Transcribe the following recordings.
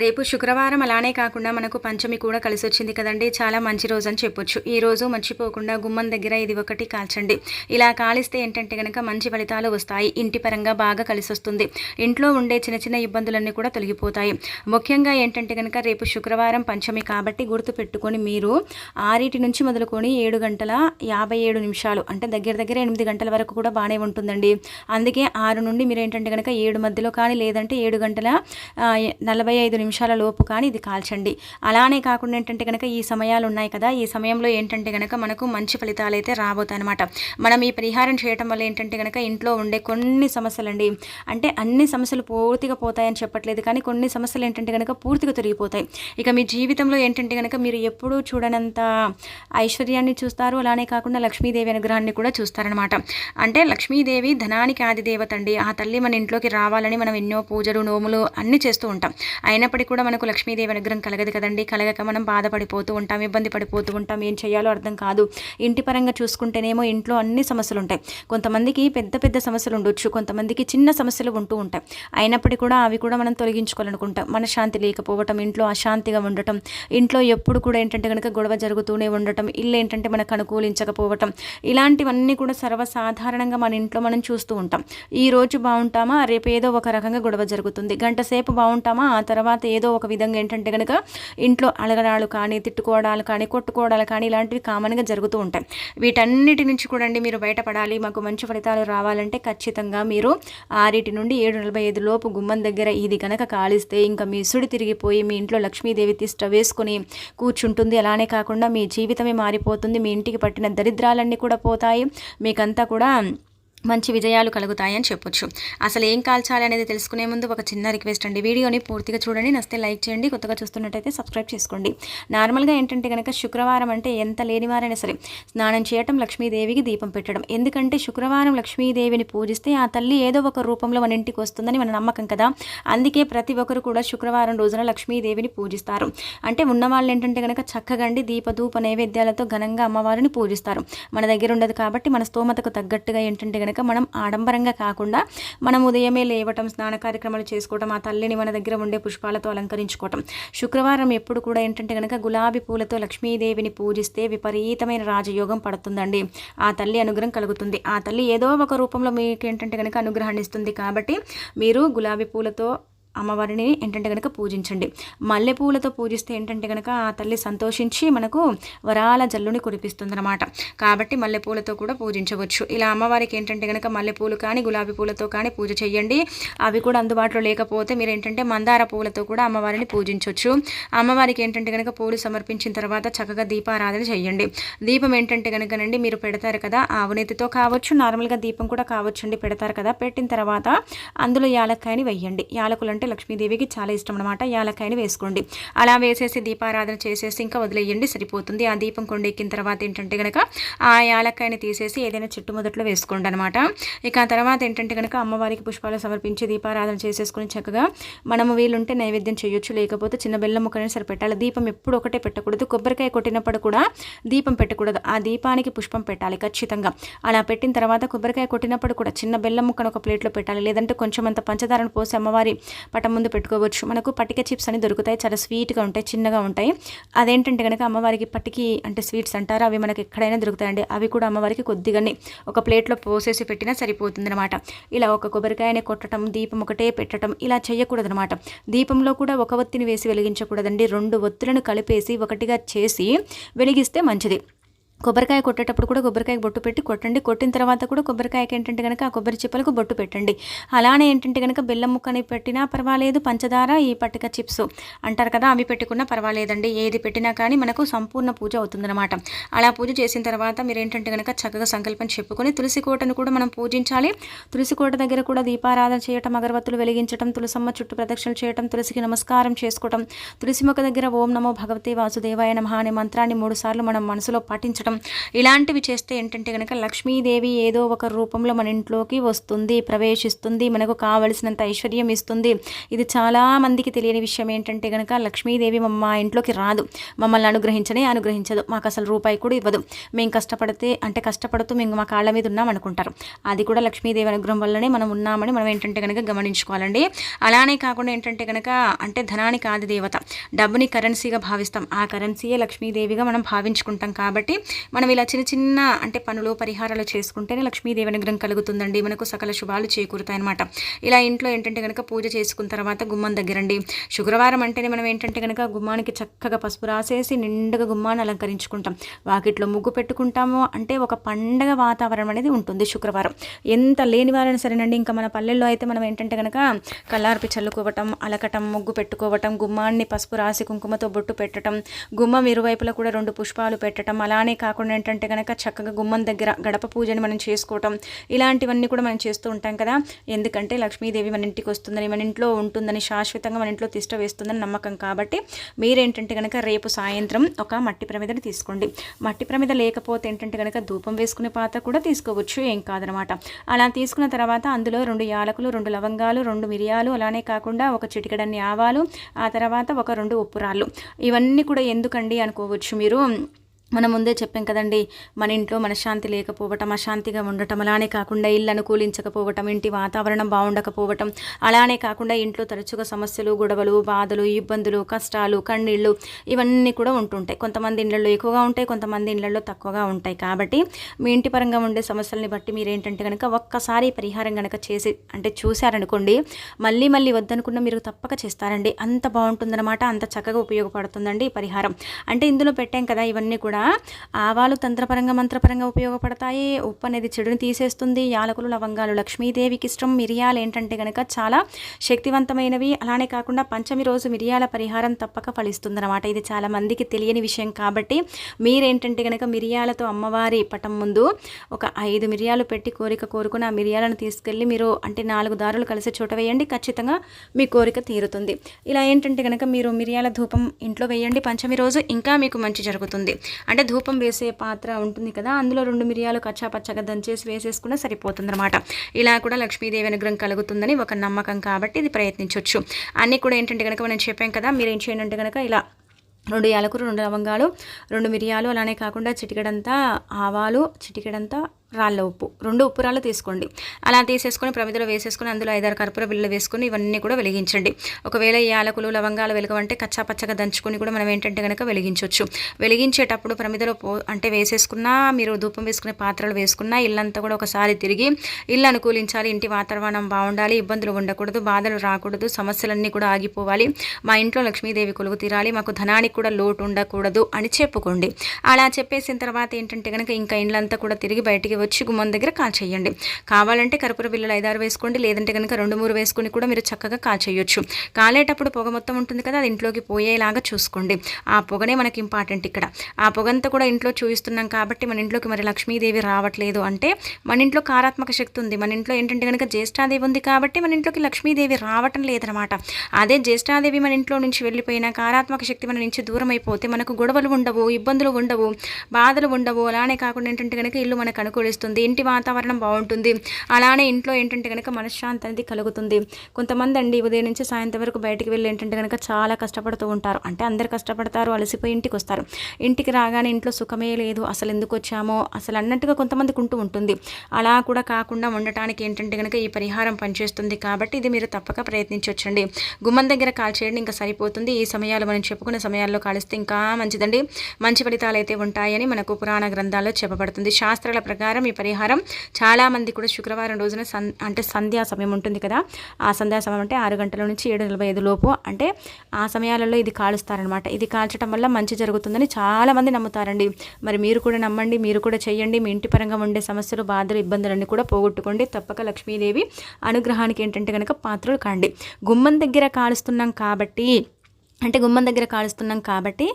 రేపు శుక్రవారం అలానే కాకుండా మనకు పంచమి కూడా కలిసి వచ్చింది కదండి. చాలా మంచి రోజు అని చెప్పొచ్చు. ఈ రోజు మర్చిపోకుండా గుమ్మం దగ్గర ఇది ఒకటి కాల్చండి. ఇలా కాలిస్తే ఏంటంటే కనుక మంచి ఫలితాలు వస్తాయి. ఇంటి పరంగా బాగా కలిసి వస్తుంది ఇంట్లో ఉండే చిన్న చిన్న ఇబ్బందులన్నీ కూడా తొలగిపోతాయి. ముఖ్యంగా ఏంటంటే కనుక రేపు శుక్రవారం పంచమి కాబట్టి గుర్తు పెట్టుకొని మీరు ఆరింటి నుంచి మొదలుకొని ఏడు గంటల యాభై ఏడు నిమిషాలు అంటే దగ్గర దగ్గర ఎనిమిది గంటల వరకు కూడా బాగానే ఉంటుందండి. అందుకే ఆరు నుండి మీరు ఏంటంటే కనుక ఏడు మధ్యలో కానీ లేదంటే ఏడు గంటల నలభై ఐదు నిమిషాల లోపు కానీ ఇది కాల్చండి. అలానే కాకుండా ఏంటంటే కనుక ఈ సమయాలు ఉన్నాయి కదా ఈ సమయంలో ఏంటంటే కనుక మనకు మంచి ఫలితాలు అయితే రాబోతాయి అనమాట మనం ఈ పరిహారం చేయటం వల్ల ఏంటంటే కనుక ఇంట్లో ఉండే కొన్ని సమస్యలండి. అంటే అన్ని సమస్యలు పూర్తిగా పోతాయని చెప్పట్లేదు కానీ కొన్ని సమస్యలు ఏంటంటే కనుక పూర్తిగా తొలగిపోతాయి. ఇక మీ జీవితంలో ఏంటంటే కనుక మీరు ఎప్పుడూ చూడనంత ఐశ్వర్యాన్ని చూస్తారు. అలానే కాకుండా లక్ష్మీదేవి అనుగ్రహాన్ని కూడా చూస్తారనమాట అంటే లక్ష్మీదేవి ధనానికి ఆది దేవత అండి. ఆ తల్లి మన ఇంట్లోకి రావాలని మనం ఎన్నో పూజలు నోములు అన్నీ చేస్తూ ఉంటాం. అయినప్పటికీ కూడా మనకు లక్ష్మీదేవి అనుగ్రహం కలగదు కదండి. కలగక మనం బాధపడిపోతూ ఉంటాం ఇబ్బంది పడిపోతూ ఉంటాం. ఏం చేయాలో అర్థం కాదు. ఇంటి పరంగా చూసుకుంటేనేమో ఇంట్లో అన్ని సమస్యలు ఉంటాయి. కొంతమందికి పెద్ద పెద్ద సమస్యలు ఉండొచ్చు కొంతమందికి చిన్న సమస్యలు ఉంటూ ఉంటాయి. అయినప్పటికీ కూడా అవి కూడా మనం తొలగించుకోవాలనుకుంటాం. మనశ్శాంతి లేకపోవటం ఇంట్లో అశాంతిగా ఉండటం ఇంట్లో ఎప్పుడు కూడా ఏంటంటే కనుక గొడవ జరుగుతూనే ఉండటం ఇల్లు ఏంటంటే మనకు అనుకూలించకపోవటం ఇలాంటివన్నీ కూడా సర్వసాధారణంగా మన ఇంట్లో మనం చూస్తూ ఉంటాం. ఈ రోజు బాగుంటామా? రేపు ఏదో ఒక రకంగా గొడవ జరుగుతుంది. గంట సేపు బాగుంటామా? ఆ తర్వాత ఏదో ఒక విధంగా ఏంటంటే కనుక ఇంట్లో అలగడాలు కానీ తిట్టుకోవడాలు కానీ కొట్టుకోవడాలు కానీ ఇలాంటివి కామన్గా జరుగుతూ ఉంటాయి. వీటన్నిటి నుంచి కూడా అండి మీరు బయటపడాలి మాకు మంచి ఫలితాలు రావాలంటే ఖచ్చితంగా మీరు ఆరింటి నుండి ఏడు నలభై ఐదు లోపు గుమ్మం దగ్గర ఇది కనుక కాలిస్తే ఇంకా మీ సుడి తిరిగిపోయి మీ ఇంట్లో లక్ష్మీదేవి తిష్ట వేసుకుని కూర్చుంటుంది. అలానే కాకుండా మీ జీవితమే మారిపోతుంది. మీ ఇంటికి పట్టిన దరిద్రాలన్నీ కూడా పోతాయి. మీకంతా కూడా మంచి విజయాలు కలుగుతాయని చెప్పొచ్చు. అసలు ఏం కాల్చాలి అనేది తెలుసుకునే ముందు ఒక చిన్న రిక్వెస్ట్ అండి. వీడియోని పూర్తిగా చూడండి. నస్తే లైక్ చేయండి. కొత్తగా చూస్తున్నట్టయితే సబ్స్క్రైబ్ చేసుకోండి. నార్మల్గా ఏంటంటే కనుక శుక్రవారం అంటే ఎంత లేనివారైనా సరే స్నానం చేయటం లక్ష్మీదేవికి దీపం పెట్టడం. ఎందుకంటే శుక్రవారం లక్ష్మీదేవిని పూజిస్తే ఆ తల్లి ఏదో ఒక రూపంలో మన ఇంటికి వస్తుందని మన నమ్మకం కదా. అందుకే ప్రతి ఒక్కరు కూడా శుక్రవారం రోజున లక్ష్మీదేవిని పూజిస్తారు. అంటే ఉన్నవాళ్ళు ఏంటంటే కనుక చక్కగండి దీపధూప నైవేద్యాలతో ఘనంగా అమ్మవారిని పూజిస్తారు. మన దగ్గర ఉండదు కాబట్టి మన స్తోమతకు తగ్గట్టుగా ఏంటంటే కనుక మనం ఆడంబరంగా కాకుండా మనం ఉదయమే లేవటం స్నాన కార్యక్రమాలు చేసుకోవటం ఆ తల్లిని మన దగ్గర ఉండే పుష్పాలతో అలంకరించుకోవటం. శుక్రవారం ఎప్పుడు కూడా ఏంటంటే కనుక గులాబీ పూలతో లక్ష్మీదేవిని పూజిస్తే విపరీతమైన రాజయోగం పడుతుందండి. ఆ తల్లి అనుగ్రహం కలుగుతుంది. ఆ తల్లి ఏదో ఒక రూపంలో మీకు ఏంటంటే కనుక అనుగ్రహాన్ని ఇస్తుంది కాబట్టి మీరు గులాబీ పూలతో అమ్మవారిని ఏంటంటే కనుక పూజించండి. మల్లెపూలతో పూజిస్తే ఏంటంటే కనుక ఆ తల్లి సంతోషించి మనకు వరాల జల్లుని కురిపిస్తుంది అనమాట కాబట్టి మల్లెపూలతో కూడా పూజించవచ్చు. ఇలా అమ్మవారికి ఏంటంటే కనుక మల్లెపూలు కానీ గులాబీ పూలతో కానీ పూజ చేయండి అవి కూడా అందుబాటులో లేకపోతే మీరు ఏంటంటే మందార పూలతో కూడా అమ్మవారిని పూజించవచ్చు అమ్మవారికి ఏంటంటే కనుక పూలు సమర్పించిన తర్వాత చక్కగా దీపారాధన చేయండి దీపం ఏంటంటే కనుకనండి మీరు పెడతారు కదా ఆవునేతితో కావచ్చు నార్మల్గా దీపం కూడా కావచ్చండి పెడతారు కదా పెట్టిన తర్వాత అందులో యాలక్కాయని వెయ్యండి యాలకులు అంటే లక్ష్మీదేవికి చాలా ఇష్టం అనమాట యాలక్కాయని వేసుకోండి. అలా వేసేసి దీపారాధన చేసేసి ఇంకా వదిలేయండి సరిపోతుంది. ఆ దీపం కొండెక్కిన తర్వాత ఏంటంటే కనుక ఆ యాలక్కాయని తీసేసి ఏదైనా చెట్టు మొదట్లో వేసుకోండి అనమాట ఇక ఆ తర్వాత ఏంటంటే కనుక అమ్మవారికి పుష్పాలు సమర్పించి దీపారాధన చేసేసుకుని చక్కగా మనము వీలుంటే నైవేద్యం చేయొచ్చు. లేకపోతే చిన్న బెల్లం ముక్కని సరి పెట్టాలి దీపం ఎప్పుడు ఒకటే పెట్టకూడదు. కొబ్బరికాయ కొట్టినప్పుడు కూడా దీపం పెట్టకూడదు. ఆ దీపానికి పుష్పం పెట్టాలి ఖచ్చితంగా. అలా పెట్టిన తర్వాత కొబ్బరికాయ కొట్టినప్పుడు కూడా చిన్న బెల్లం ముక్కను ఒక ప్లేట్లో పెట్టాలి. లేదంటే కొంచెం అంత పంచదారను పోసి అమ్మవారి పటం ముందు పెట్టుకోవచ్చు. మనకు పటిక చిప్స్ అని దొరుకుతాయి. చాలా స్వీట్గా ఉంటాయి. చిన్నగా ఉంటాయి. అదేంటంటే కనుక అమ్మవారికి పటికి అంటే స్వీట్స్ అంటారు. అవి మనకి ఎక్కడైనా దొరుకుతాయండి. అవి కూడా అమ్మవారికి కొద్దిగానే ఒక ప్లేట్లో పోసేసి పెట్టినా సరిపోతుంది అనమాట ఇలా ఒక కొబ్బరికాయని కొట్టడం దీపం ఒకటే పెట్టడం ఇలా చేయకూడదనమాట దీపంలో కూడా ఒక ఒత్తిని వేసి వెలిగించకూడదండి. రెండు ఒత్తులను కలిపేసి ఒకటిగా చేసి వెలిగిస్తే మంచిది. కొబ్బరికాయ కొట్టేటప్పుడు కూడా కొబ్బరికాయ బొట్టు పెట్టి కొట్టండి. కొట్టిన తర్వాత కూడా కొబ్బరికాయకి ఏంటంటే కనుక ఆ కొబ్బరి చిప్పలకు బొట్టు పెట్టండి. అలానే ఏంటంటే కనుక బెల్లం ముక్కని పెట్టినా పర్వాలేదు. పంచదార ఈ పట్టిక చిప్స్ అంటారు కదా అవి పెట్టుకున్నా పర్వాలేదండి. ఏది పెట్టినా కానీ మనకు సంపూర్ణ పూజ అవుతుందన్నమాట. అలా పూజ చేసిన తర్వాత మీరు ఏంటంటే కనుక చక్కగా సంకల్పం చెప్పుకొని తులసి కోటను కూడా మనం పూజించాలి. తులసి కోట దగ్గర కూడా దీపారాధన చేయటం అగరబత్తులు వెలిగించడం తులసమ్మ చుట్టూ ప్రదక్షిణలు చేయటం తులసికి నమస్కారం చేసుకోవటం తులసి మొక్క దగ్గర ఓం నమో భగవతి వాసుదేవాయ నమ అనే మంత్రాన్ని మూడు సార్లు మనం మనసులో పాటించడం పెట్టడం ఇలాంటివి చేస్తే ఏంటంటే కనుక లక్ష్మీదేవి ఏదో ఒక రూపంలో మన ఇంట్లోకి వస్తుంది ప్రవేశిస్తుంది మనకు కావలసినంత ఐశ్వర్యం ఇస్తుంది. ఇది చాలామందికి తెలియని విషయం ఏంటంటే కనుక లక్ష్మీదేవి మా ఇంట్లోకి రాదు. మమ్మల్ని అనుగ్రహించనే అనుగ్రహించదు. మాకు అసలు రూపాయి కూడా ఇవ్వదు. మేము కష్టపడితే అంటే కష్టపడుతూ మేము మా కాళ్ళ మీద ఉన్నాం అనుకుంటారు. అది కూడా లక్ష్మీదేవి అనుగ్రహం వల్లనే మనం ఉన్నామని మనం ఏంటంటే కనుక గమనించుకోవాలండి. అలానే కాకుండా ఏంటంటే కనుక అంటే ధనానికి ఆది దేవత. డబ్బుని కరెన్సీగా భావిస్తాం. ఆ కరెన్సీయే లక్ష్మీదేవిగా మనం భావించుకుంటాం కాబట్టి మనం ఇలా చిన్న చిన్న అంటే పనులు పరిహారాలు చేసుకుంటేనే లక్ష్మీదేవి అనుగ్రహం కలుగుతుందండి. మనకు సకల శుభాలు చేకూరుతాయి అనమాట ఇలా ఇంట్లో ఏంటంటే కనుక పూజ చేసుకున్న తర్వాత గుమ్మం దగ్గరండి. శుక్రవారం అంటేనే మనం ఏంటంటే కనుక గుమ్మానికి చక్కగా పసుపు రాసేసి నిండుగా గుమ్మాన్ని అలంకరించుకుంటాం. వాకిట్లో ముగ్గు పెట్టుకుంటాము అంటే ఒక పండగ వాతావరణం అనేది ఉంటుంది శుక్రవారం. ఎంత లేని వారైనా సరేనండి ఇంకా మన పల్లెల్లో అయితే మనం ఏంటంటే కనుక కల్లార్పి చల్లుకోవటం అలకటం ముగ్గు పెట్టుకోవటం గుమ్మాన్ని పసుపు రాసి కుంకుమతో బొట్టు పెట్టడం గుమ్మం ఇరువైపులా కూడా రెండు పుష్పాలు పెట్టడం అలానే కా కాకుండా ఏంటంటే కనుక చక్కగా గుమ్మం దగ్గర గడప పూజని మనం చేసుకోవటం ఇలాంటివన్నీ కూడా మనం చేస్తూ ఉంటాం కదా. ఎందుకంటే లక్ష్మీదేవి మన ఇంటికి వస్తుందని మన ఇంట్లో ఉంటుందని శాశ్వతంగా మన ఇంట్లో తిష్ట వేస్తుందని నమ్మకం కాబట్టి మీరేంటంటే కనుక రేపు సాయంత్రం ఒక మట్టి ప్రమిదని తీసుకోండి. మట్టి ప్రమిద లేకపోతే ఏంటంటే కనుక ధూపం వేసుకునే పాత కూడా తీసుకోవచ్చు ఏం కాదనమాట. అలా తీసుకున్న తర్వాత అందులో రెండు యాలకులు రెండు లవంగాలు రెండు మిరియాలు అలానే కాకుండా ఒక చిటికడన్ని ఆవాలు ఆ తర్వాత ఒక రెండు ఉప్పురాళ్ళు. ఇవన్నీ కూడా ఎందుకండి అనుకోవచ్చు మీరు? మనం ముందే చెప్పాం కదండి మన ఇంట్లో మనశ్శాంతి లేకపోవటం అశాంతిగా ఉండటం అలానే కాకుండా ఇల్లు అనుకూలించకపోవటం ఇంటి వాతావరణం బాగుండకపోవటం అలానే కాకుండా ఇంట్లో తరచుగా సమస్యలు గొడవలు బాధలు ఇబ్బందులు కష్టాలు కన్నీళ్ళు ఇవన్నీ కూడా ఉంటుంటాయి. కొంతమంది ఇళ్ళలో ఎక్కువగా ఉంటాయి కొంతమంది ఇళ్ళలో తక్కువగా ఉంటాయి. కాబట్టి మీ ఇంటి పరంగా ఉండే సమస్యల్ని బట్టి మీరు ఏంటంటే కనుక ఒక్కసారి పరిహారం కనుక చేసి అంటే చూశారనుకోండి మళ్ళీ మళ్ళీ వద్దనుకున్న మీరు తప్పక చేస్తారండి. అంత బాగుంటుందన్నమాట అంత చక్కగా ఉపయోగపడుతుందండి ఈ పరిహారం. అంటే ఇందులో పెట్టాం కదా ఇవన్నీ కూడా ఆవాలు తంత్రపరంగా మంత్రపరంగా ఉపయోగపడతాయి. ఉప్పు అనేది చెడుని తీసేస్తుంది. యాలకులు లవంగాలు లక్ష్మీదేవికి ఇష్టం. మిరియాలు ఏంటంటే కనుక చాలా శక్తివంతమైనవి. అలానే కాకుండా పంచమి రోజు మిరియాల పరిహారం తప్పక ఫలిస్తుందన్నమాట. ఇది చాలా మందికి తెలియని విషయం కాబట్టి మీరేంటంటే కనుక మిరియాలతో అమ్మవారి పటం ముందు ఒక ఐదు మిరియాలు పెట్టి కోరిక కోరుకుని ఆ మిరియాలను తీసుకెళ్ళి మీరు అంటే నాలుగు దారులు కలిసి చోట వేయండి. ఖచ్చితంగా మీ కోరిక తీరుతుంది. ఇలా ఏంటంటే కనుక మీరు మిరియాల ధూపం ఇంట్లో వేయండి. పంచమి రోజు ఇంకా మీకు మంచి జరుగుతుంది. అంటే ధూపం వేసే పాత్ర ఉంటుంది కదా అందులో రెండు మిరియాలు కచ్చా పచ్చగా దంచేసి వేసేసుకున్నా సరిపోతుందన్నమాట. ఇలా కూడా లక్ష్మీదేవి అనుగ్రహం కలుగుతుందని ఒక నమ్మకం కాబట్టి ఇది ప్రయత్నించవచ్చు అన్నీ కూడా ఏంటంటే కనుక మనం చెప్పాం కదా మీరు ఏం చేయండి అంటే కనుక ఇలా రెండు యాలకులు రెండు లవంగాలు రెండు మిరియాలు అలానే కాకుండా చిటికెడంతా ఆవాలు చిటికెడంతా రాళ్ళ ఉప్పు. రెండు ఉప్పు రాళ్ళు తీసుకోండి. అలా తీసేసుకొని ప్రమిదలో వేసేసుకొని అందులో ఐదారు కర్పూర బిళ్ళలు వేసుకొని ఇవన్నీ కూడా వెలిగించండి. ఒకవేళ ఈ యాలకులు లవంగాలు వెలగవంటే కచ్చా పచ్చగా దంచుకొని కూడా మనం ఏంటంటే కనుక వెలిగించవచ్చు వెలిగించేటప్పుడు ప్రమిదలో పో అంటే వేసేసుకున్నా మీరు ధూపం వేసుకునే పాత్రలు వేసుకున్నా ఇల్లంతా కూడా ఒకసారి తిరిగి ఇల్లు అనుకూలించాలి. ఇంటి వాతావరణం బాగుండాలి. ఇబ్బందులు ఉండకూడదు. బాధలు రాకూడదు. సమస్యలన్నీ కూడా ఆగిపోవాలి. మా ఇంట్లో లక్ష్మీదేవి కొలుగు తీరాలి. మాకు ధనానికి కూడా లోటు ఉండకూడదు అని చెప్పుకోండి. అలా చెప్పేసిన తర్వాత ఏంటంటే కనుక ఇంకా ఇండ్లంతా కూడా తిరిగి బయటికి వచ్చి గుమ్మం దగ్గర కాల్చేయండి కావాలంటే కర్పూర బిల్లలు ఐదారు వేసుకోండి లేదంటే కనుక రెండు మూడు వేసుకుని కూడా మీరు చక్కగా కాల్చేయొచ్చు కాలేటప్పుడు పొగ మొత్తం ఉంటుంది కదా అది ఇంట్లోకి పోయేలాగా చూసుకోండి. ఆ పొగనే మనకి ఇంపార్టెంట్ ఇక్కడ. ఆ పొగంతా కూడా ఇంట్లో చూపిస్తున్నాం కాబట్టి మన ఇంట్లోకి మరి లక్ష్మీదేవి రావట్లేదు అంటే మన ఇంట్లో కారాత్మక శక్తి ఉంది. మన ఇంట్లో ఏంటంటే కనుక జ్యేష్ఠాదేవి ఉంది కాబట్టి మన ఇంట్లోకి లక్ష్మీదేవి రావటం లేదనమాట అదే జ్యేష్ఠాదేవి మన ఇంట్లో నుంచి వెళ్ళిపోయిన కారాత్మక శక్తి మన నుంచి దూరం అయిపోతే మనకు గొడవలు ఉండవు ఇబ్బందులు ఉండవు బాధలు ఉండవు. అలానే కాకుండా ఏంటంటే కనుక ఇల్లు మనకు అనుకూలిస్తుంది ఇంటి వాతావరణం బాగుంటుంది. అలానే ఇంట్లో ఏంటంటే కనుక మనశ్శాంతి అనేది కలుగుతుంది. కొంతమంది అండి ఉదయం నుంచి సాయంత్రం వరకు బయటికి వెళ్ళి ఏంటంటే కనుక చాలా కష్టపడుతూ ఉంటారు. అంటే అందరు కష్టపడతారు అలసిపోయి ఇంటికి వస్తారు. ఇంటికి రాగానే ఇంట్లో సుఖమే లేదు. అసలు ఎందుకు వచ్చామో అసలు అన్నట్టుగా కొంతమందికి ఉంటూ ఉంటుంది. అలా కూడా కాకుండా ఉండటానికి ఏంటంటే కనుక ఈ పరిహారం పనిచేస్తుంది కాబట్టి ఇది మీరు తప్పక ప్రయత్నించవచ్చండి గుమ్మం దగ్గర కాల్ చేయండి ఇంకా సరిపోతుంది. ఈ సమయాలు మనం చెప్పుకున్న సమయాల్లో కాలిస్తే ఇంకా మంచిదండి. మంచి ఫలితాలు అయితే ఉంటాయని మనకు పురాణ గ్రంథాల్లో చెప్పబడుతుంది. శాస్త్రాల ప్రకారం ఈ పరిహారం. చాలామంది కూడా శుక్రవారం రోజున సన్ అంటే సంధ్యా సమయం ఉంటుంది కదా. ఆ సంధ్యా సమయం అంటే ఆరు గంటల నుంచి ఏడు నలభై ఐదు లోపు. అంటే ఆ సమయాలలో ఇది కాలుస్తారనమాట ఇది కాల్చడం వల్ల మంచి జరుగుతుందని చాలామంది నమ్ముతారండి. మరి మీరు కూడా నమ్మండి మీరు కూడా చేయండి మీ ఇంటి పరంగా ఉండే సమస్యలు బాధలు ఇబ్బందులన్నీ కూడా పోగొట్టుకోండి. తప్పక లక్ష్మీదేవి అనుగ్రహానికి ఏంటంటే కనుక పాత్రలు కాండి. గుమ్మం దగ్గర కాలుస్తున్నాం కాబట్టి అంటే గుమ్మం దగ్గర కాలుస్తున్నాం కాబట్టి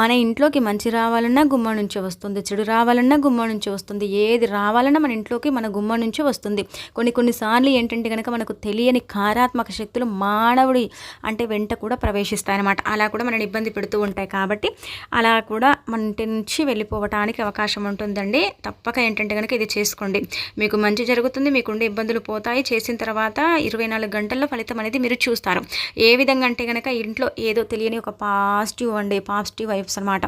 మన ఇంట్లోకి మంచి రావాలన్నా గుమ్మం నుంచి వస్తుంది చెడు రావాలన్నా గుమ్మం నుంచి వస్తుంది ఏది రావాలన్నా మన ఇంట్లోకి మన గుమ్మం నుంచి వస్తుంది. కొన్ని కొన్నిసార్లు ఏంటంటే కనుక మనకు తెలియని కారాత్మక శక్తులు మానవుడి అంటే వెంట కూడా ప్రవేశిస్తాయన్నమాట. అలా కూడా మనని ఇబ్బంది పెడుతూ ఉంటాయి కాబట్టి అలా కూడా మన ఇంటి నుంచి వెళ్ళిపోవటానికి అవకాశం ఉంటుందండి. తప్పక ఏంటంటే కనుక ఇది చేసుకోండి. మీకు మంచి జరుగుతుంది మీకుండే ఇబ్బందులు పోతాయి. చేసిన తర్వాత ఇరవై నాలుగు గంటల్లో ఫలితం అనేది మీరు చూస్తారు. ఏ విధంగా అంటే కనుక ఇంట్లో ఏదో తెలియని ఒక పాజిటివ్ అండి పాజిటివ్ వైబ్స్ అనమాట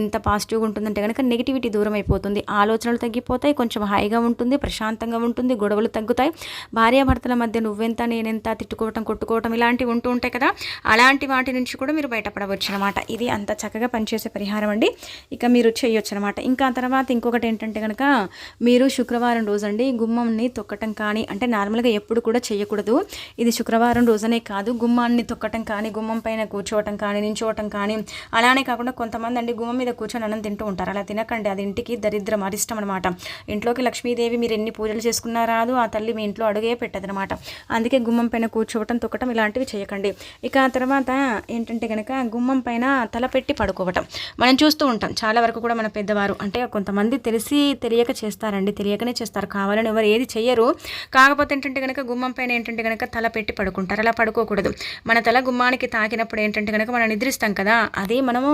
ఎంత పాజిటివ్గా ఉంటుందంటే కనుక నెగిటివిటీ దూరం అయిపోతుంది. ఆలోచనలు తగ్గిపోతాయి కొంచెం హాయిగా ఉంటుంది ప్రశాంతంగా ఉంటుంది గొడవలు తగ్గుతాయి. భార్యాభర్తల మధ్య నువ్వెంత నేనెంత తిట్టుకోవటం కొట్టుకోవటం ఇలాంటివి ఉంటూ ఉంటాయి కదా అలాంటి వాటి నుంచి కూడా మీరు బయటపడవచ్చు అనమాట ఇది అంత చక్కగా పనిచేసే పరిహారం అండి. ఇక మీరు చేయొచ్చు అనమాట ఇంకా తర్వాత ఇంకొకటి ఏంటంటే కనుక మీరు శుక్రవారం రోజండి గుమ్మంని తొక్కటం కానీ అంటే నార్మల్గా ఎప్పుడు కూడా చేయకూడదు. ఇది శుక్రవారం రోజనే కాదు గుమ్మాన్ని తొక్కటం కానీ గుమ్మం పైన కూర్చోవటం కానీ నించోవటం కానీ. అలానే కాకుండా కొంతమంది అండి గుమ్మం మీద కూర్చొని అన్నం తింటూ ఉంటారు. అలా తినకండి. అది ఇంటికి దరిద్రం అరిష్టం అనమాట ఇంట్లోకి లక్ష్మీదేవి మీరు ఎన్ని పూజలు చేసుకున్నా రాదు. ఆ తల్లి మీ ఇంట్లో అడుగే పెట్టదనమాట అందుకే గుమ్మం పైన కూర్చోవటం తొక్కటం ఇలాంటివి చేయకండి. ఇక ఆ తర్వాత ఏంటంటే కనుక గుమ్మం పైన తల పెట్టి పడుకోవటం. మనం చూస్తూ ఉంటాం. చాలా వరకు కూడా మన పెద్దవారు అంటే కొంతమంది తెలిసి తెలియక చేస్తారండి. తెలియకనే చేస్తారు. కావాలని ఎవరు ఏది చెయ్యరు. కాకపోతే ఏంటంటే కనుక గుమ్మం పైన ఏంటంటే కనుక తల పెట్టి పడుకుంటారు. అలా పడుకోకూడదు. మన తల గుమ్మానికి తాకినప్పుడు ఏంటంటే కనుక మనం నిద్రిస్తాం కదా అదే మనము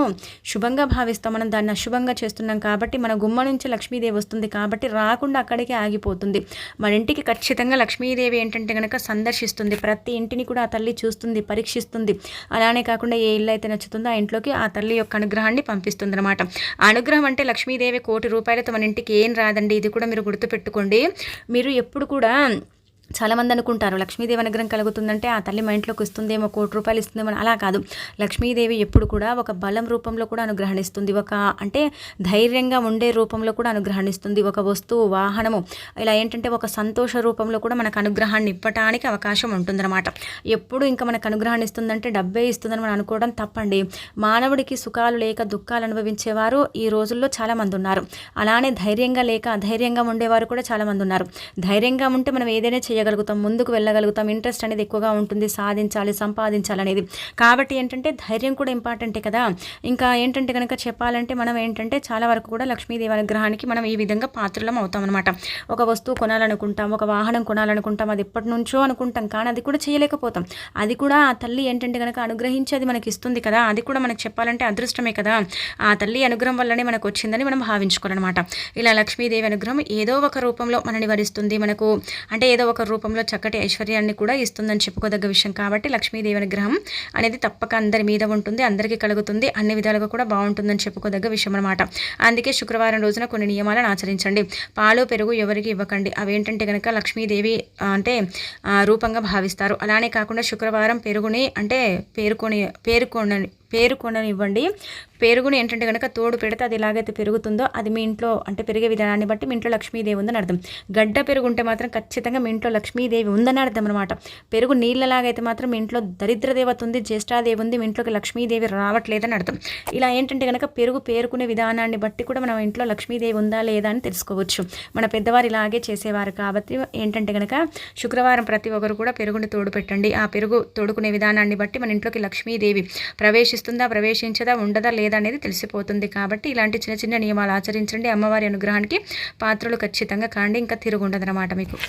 శుభంగా భావిస్తాం. మనం దాన్ని అశుభంగా చేస్తున్నాం కాబట్టి మన గుమ్మ నుంచి లక్ష్మీదేవి వస్తుంది కాబట్టి రాకుండా అక్కడికే ఆగిపోతుంది. మన ఇంటికి ఖచ్చితంగా లక్ష్మీదేవి ఏంటంటే కనుక సందర్శిస్తుంది. ప్రతి ఇంటిని కూడా ఆ తల్లి చూస్తుంది పరీక్షిస్తుంది. అలానే కాకుండా ఏ ఇల్లు అయితే నచ్చుతుందో ఆ ఇంట్లోకి ఆ తల్లి యొక్క అనుగ్రహాన్ని పంపిస్తుంది అనమాట అనుగ్రహం అంటే లక్ష్మీదేవి కోటి రూపాయలతో మన ఇంటికి ఏం రాదండి? ఇది కూడా మీరు గుర్తుపెట్టుకోండి. మీరు ఎప్పుడు కూడా చాలామంది అనుకుంటారు లక్ష్మీదేవి అనుగ్రహం కలుగుతుందంటే ఆ తల్లి మా ఇంట్లోకి వస్తుందేమో కోటి రూపాయలు ఇస్తుందేమో అలా కాదు. లక్ష్మీదేవి ఎప్పుడు కూడా ఒక బలం రూపంలో కూడా అనుగ్రహణిస్తుంది ఒక అంటే ధైర్యంగా ఉండే రూపంలో కూడా అనుగ్రహణిస్తుంది ఒక వస్తువు వాహనము ఇలా ఏంటంటే ఒక సంతోష రూపంలో కూడా మనకు అనుగ్రహాన్ని ఇవ్వటానికి అవకాశం ఉంటుందన్నమాట. ఎప్పుడు ఇంకా మనకు అనుగ్రహాన్ని ఇస్తుందంటే డబ్బే ఇస్తుందని మనం అనుకోవడం తప్పండి. మానవుడికి సుఖాలు లేక దుఃఖాలు అనుభవించేవారు ఈ రోజుల్లో చాలామంది ఉన్నారు. అలానే ధైర్యంగా లేక అధైర్యంగా ఉండేవారు కూడా చాలామంది ఉన్నారు. ధైర్యంగా ఉంటే మనం ఏదైనా చేయగలుగుతాం ముందుకు వెళ్ళగలుగుతాం. ఇంట్రెస్ట్ అనేది ఎక్కువగా ఉంటుంది. సాధించాలి సంపాదించాలి అనేది కాబట్టి ఏంటంటే ధైర్యం కూడా ఇంపార్టెంటే కదా? ఇంకా ఏంటంటే కనుక చెప్పాలంటే మనం ఏంటంటే చాలా వరకు కూడా లక్ష్మీదేవి అనుగ్రహానికి మనం ఈ విధంగా పాత్రలం అవుతాం అనమాట ఒక వస్తువు కొనాలనుకుంటాం ఒక వాహనం కొనాలనుకుంటాం అది ఎప్పటి నుంచో అనుకుంటాం. కానీ అది కూడా చేయలేకపోతాం. అది కూడా ఆ తల్లి ఏంటంటే కనుక అనుగ్రహించి అది మనకి ఇస్తుంది కదా? అది కూడా మనకు చెప్పాలంటే అదృష్టమే కదా? ఆ తల్లి అనుగ్రహం వల్లనే మనకు వచ్చిందని మనం భావించుకోవాలన్నమాట. ఇలా లక్ష్మీదేవి అనుగ్రహం ఏదో ఒక రూపంలో మనని వరిస్తుంది. మనకు అంటే ఏదో ఒక రూపంలో చక్కటి ఐశ్వర్యాన్ని కూడా ఇస్తుందని చెప్పుకోదగ్గ విషయం కాబట్టి లక్ష్మీదేవి అనుగ్రహం అనేది తప్పక అందరి మీద ఉంటుంది అందరికీ కలుగుతుంది అన్ని విధాలుగా కూడా బాగుంటుందని చెప్పుకోదగ్గ విషయం అనమాట అందుకే శుక్రవారం రోజున కొన్ని నియమాలను ఆచరించండి. పాలు పెరుగు ఎవరికి ఇవ్వకండి. అవేంటంటే కనుక లక్ష్మీదేవి అంటే రూపంగా భావిస్తారు. అలానే కాకుండా శుక్రవారం పెరుగుని అంటే పేరుకొని పేరుకొని పేరుకొననివ్వండి. పెరుగుని ఏంటంటే కనుక తోడు పెడితే అది ఎలాగైతే పెరుగుతుందో అది మీ ఇంట్లో అంటే పెరిగే విధానాన్ని బట్టి మీ ఇంట్లో లక్ష్మీదేవి ఉందని అర్థం. గడ్డ పెరుగు ఉంటే మాత్రం ఖచ్చితంగా మీ ఇంట్లో లక్ష్మీదేవి ఉందని అర్థం అనమాట పెరుగు నీళ్ళలాగైతే మాత్రం మీ ఇంట్లో దరిద్ర దేవత ఉంది జ్యేష్ఠాదేవి ఉంది మీ ఇంట్లోకి లక్ష్మీదేవి రావట్లేదని అర్థం. ఇలా ఏంటంటే కనుక పెరుగు పేరుకునే విధానాన్ని బట్టి కూడా మనం ఇంట్లో లక్ష్మీదేవి ఉందా లేదా అని తెలుసుకోవచ్చు. మన పెద్దవారు ఇలాగే చేసేవారు కాబట్టి ఏంటంటే కనుక శుక్రవారం ప్రతి ఒక్కరు కూడా పెరుగుని తోడు పెట్టండి ఆ పెరుగు తోడుకునే విధానాన్ని బట్టి మన ఇంట్లోకి లక్ష్మీదేవి ప్రవేశిస్తుందా ప్రవేశించదా ఉండదా లేదా అనేది తెలిసిపోతుంది. కాబట్టి ఇలాంటి చిన్న చిన్న నియమాలు ఆచరించండి. అమ్మవారి అనుగ్రహానికి పాత్రలు ఖచ్చితంగా కాండి. ఇంకా తిరుగుండదన్నమాట మీకు.